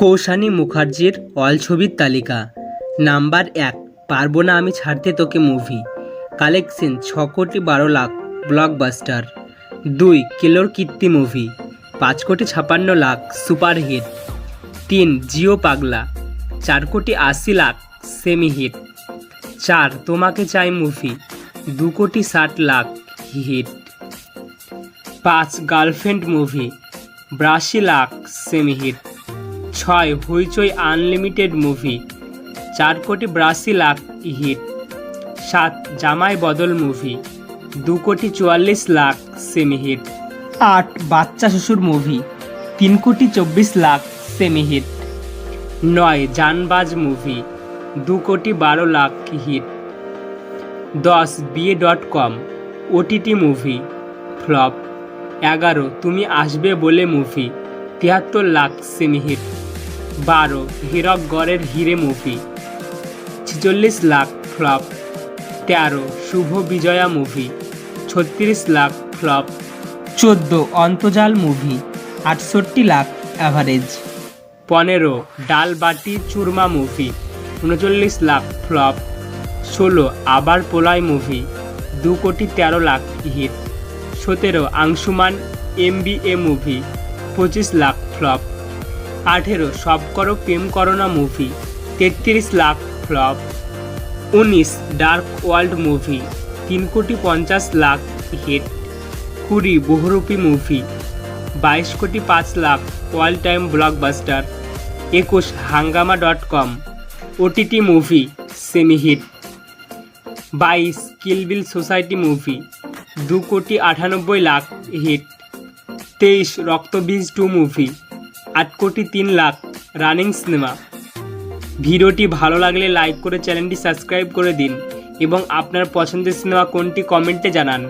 কৌশানী মুখার্জির অল ছবির তালিকা। নাম্বার এক, পারব না আমি ছাড়তে তোকে মুভি কালেকশন ছ কোটি বারো লাখ ব্লকবাস্টার দুই, কিলোর কীর্তি মুভি পাঁচ কোটি ছাপান্ন লাখ সুপারহিট তিন, জিও পাগলা। চার কোটি আশি লাখ সেমি হিট চার, তোমাকে চাই মুভি দু কোটি ষাট লাখ হিট পাঁচ গার্লফ্রেন্ড মুভি বিরাশি লাখ সেমি হিট ছয় হইচই আনলিমিটেড মুভি। চার কোটি বিরাশি লাখ হিট। সাত জামাই বদল মুভি। দু কোটি চুয়াল্লিশ লাখ সেমি হিট আট বাচ্চা শ্বশুর মুভি। তিন কোটি চব্বিশ লাখ সেমি হিট নয় জানবাজ মুভি। দু কোটি বারো লাখ হিট। দশ বিয়ে dot com. OTT movie. Flop. এগারো, তুমি আসবে বলে মুভি। তিয়াত্তর লাখ সেমি হিট বারো হীরকগড়ের হিরে মুভি ছেচল্লিশ লাখ ফ্লপ, তেরো, শুভ বিজয়া মুভি। ছত্রিশ লাখ ফ্লপ, চোদ্দ, অন্তজাল মুভি। আটষট্টি লাখ অ্যাভারেজ। পনেরো ডাল বাটি চুরমা মুভি। উনচল্লিশ লাখ ফ্লপ, ষোলো, আবার পোলাই মুভি। দু কোটি তেরো লাখ হিট। সতেরো, আংশুমান এমবিএ মুভি। পঁচিশ লাখ ফ্লপ। আঠেরো সব করো, প্রেম করোনা মুভি তেত্রিশ লাখ ফ্লপ উনিশ ডার্ক ওয়ার্ল্ড মুভি তিন কোটি পঞ্চাশ লাখ হিট কুড়ি বহুরূপী মুভি বাইশ কোটি পাঁচ লাখ ওয়াল টাইম ব্লকবাস্টার একুশ Hungama dot com OTT movie semi hit বাইশ কিলবিল সোসাইটি মুভি দু কোটি আটানব্বই লাখ হিট তেইশ রক্তবীজ টু মুভি আট কোটি তিন লাখ রানিং সিনেমা। ভিডিওটি ভালো লাগলে লাইক করে চ্যানেলটি সাবস্ক্রাইব করে দিন এবং আপনার পছন্দের সিনেমা কোনটি কমেন্টে জানান।